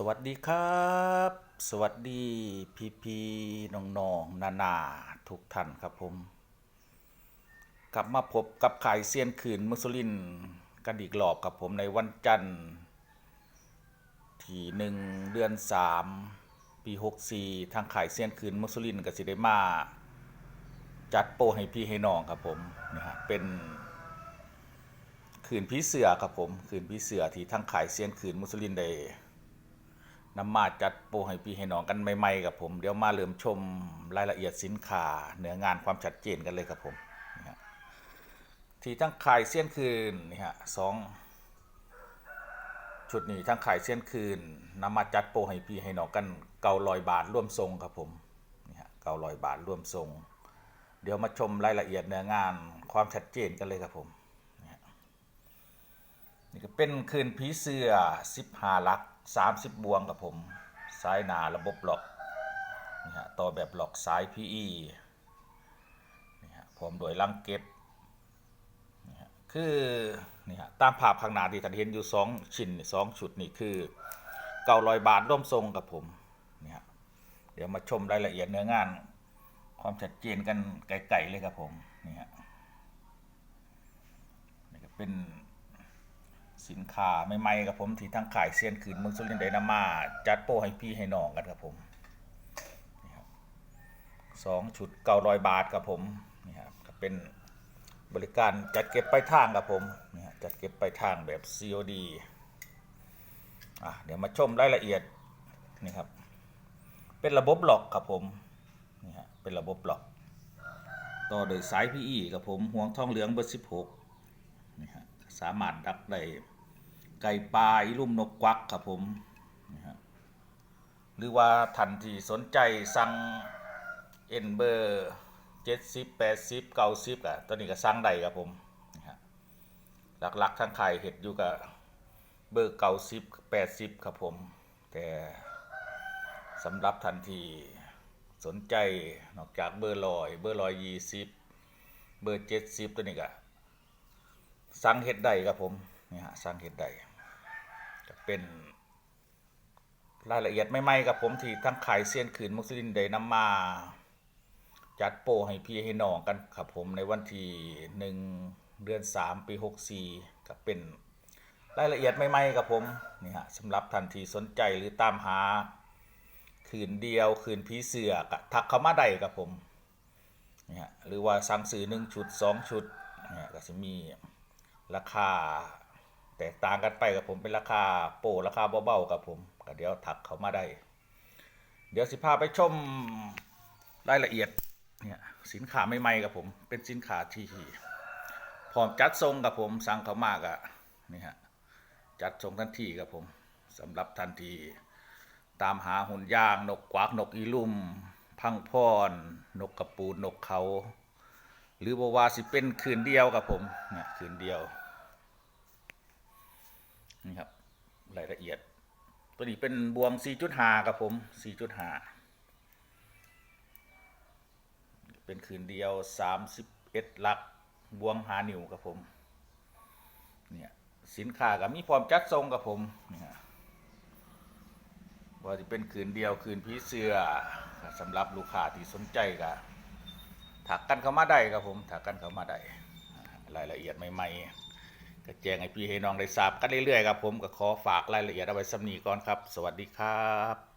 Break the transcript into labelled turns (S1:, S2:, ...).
S1: สวัสดีครับ สวัสดีพี่พี่น้องนองนานาทุกท่านครับผม กลับมาพบกับขายเซียนขืนมุสลินกันอีกรอบกับผมในวันจันทร์ ที่หนึ่งเดือนสามปีหกสี่ทางขายเซียนขืนมุสลินกับสิได้มา จัดโปรให้พี่ให้น้องครับผมนะฮะเป็นขืนพี่เสือครับผมขืนพี่เสือที่ทั้งขายเซียนขืนมุสลินได้ นำมาจัดโปรให้พี่ให้น้องกันใหม่ๆกับผม เดี๋ยวมาเริ่มชมรายละเอียดสินค้าเนื้องานความชัดเจนกันเลยครับผมที่ทั้งขายเซียนคืนนี่ฮะสองชุดนี้ทั้งขายเซียนคืนนำมาจัดโปรให้พี่ให้น้องกันเก้าร้อยบาทร่วมทรงครับผมนี่ฮะเก้าร้อยบาทร่วมทรง เดี๋ยวมาชมรายละเอียดเนื้องานความชัดเจนกันเลยครับผมนี่ก็เป็นคืนผีเสื้อ15ลัก 30 บวงกับผมสายหนาระบบหลอกนี่ฮะต่อแบบหลอกสาย PE นี่ฮะพร้อมโดยลังเก็ตนี่ฮะคือนี่ฮะตามภาพข้างหน้าที่ท่านเห็นอยู่ 2 ชิ้นนี่สองชุดนี่คือ900บาทร่วมทรงกับผมนี่ฮะเดี๋ยวมาชมรายละเอียดเนื้องาน ความชัดเจนกันไกลๆเลยครับผมนี่ฮะนี่ก็เป็น สินค้าใหม่ๆกับผมที่ทั้งขายเซียนขืนเมืองสุรินทร์ไดนามา จัดโปรให้พี่ให้น้องกันครับผมนี่ครับสองชุดเก้าร้อยบาทครับผมนี่ครับเป็นบริการจัดเก็บไปลายทางครับผมนี่จัดเก็บไปลายทางแบบ COD อะเดี๋ยวมาชมรายละเอียดนี่ครับเป็นระบบล็อกครับผมนี่ฮะเป็นระบบล็อก ต่อโดยสาย PE กับผมห่วงทองเหลืองเบอร์16นี่ฮะสามารถดักได้ ไก่ปลาลุ่มนกกวักครับผมหรือว่าท่านที่สนใจสั่งเอ็นเบอร์เจ็ดสิบแปดสิบเก้าสิบอะตอนนี้ก็สั่งได้ครับผมหลักๆทั้งไข่เห็ดอยู่กับเบอร์เก้าสิบแปดสิบครับผม แต่สำหรับท่านที่สนใจนอกจากเบอร์ลอยเบอร์ลอยยี่สิบเบอร์เจ็ดสิบตัวนี้ก็สั่งเห็ดใดครับผมนี่ฮะสั่งเห็ดใด จะเป็นรายละเอียดไม่ๆกับผมที่ทั้งขายเซียนขืนมุสลินได้นำมา จัดโปรให้พี่ให้น้องกันครับผมในวันที่หนึ่งเดือนสามปีหกสี่ก็เป็นรายละเอียดไม่ๆกับผมนี่ฮะสำหรับท่านที่สนใจหรือตามหาคืนเดียวคืนพีเสือกทักเข้ามาได้ครับผมนี่ฮะหรือว่าสั่งซื้อหนึ่งชุดสองชุดนี่ก็จะมีราคา แตกต่างกันไปกับผมเป็นราคาโปรราคาเบาๆกับผมก็เดี๋ยวถักเขามาได้ เดี๋ยวสิพาไปชมรายละเอียดเนี่ยสินค้าใหม่ๆกับผม เป็นสินค้าที่พร้อมจัดทรงกับผมสั่งเขามากอะนี่ฮะจัดทรงทันทีกับผมสำหรับทันทีตามหาหุ่นย่างนกกวักนกอีลุ่ม พังพรนนกกระปูนนกเขา หรือบอกว่าสิเป็นคืนเดียวกับผมเนี่ยคืนเดียว นี่ครับรายละเอียด ตัวนี้เป็นบวง 4.5กับผม 4.5 เป็นคืนเดียว 31ลัก บวงหานิ้วกับผม เนี่ยสินค้ากับมีพร้อมจัดทรงกับผมเนี่ยว่าจะเป็นคืนเดียวคืนพีเสือสำหรับลูกค้าที่สนใจกับถักกันเข้ามาได้ครับผมถักกันเข้ามาได้รายละเอียดใหม่ ๆ ก็แจ้งให้พี่ให้น้องได้ทราบกันเรื่อยๆครับผมก็ขอฝากรายละเอียดเอาไว้สำนีก่อนครับ สวัสดีครับ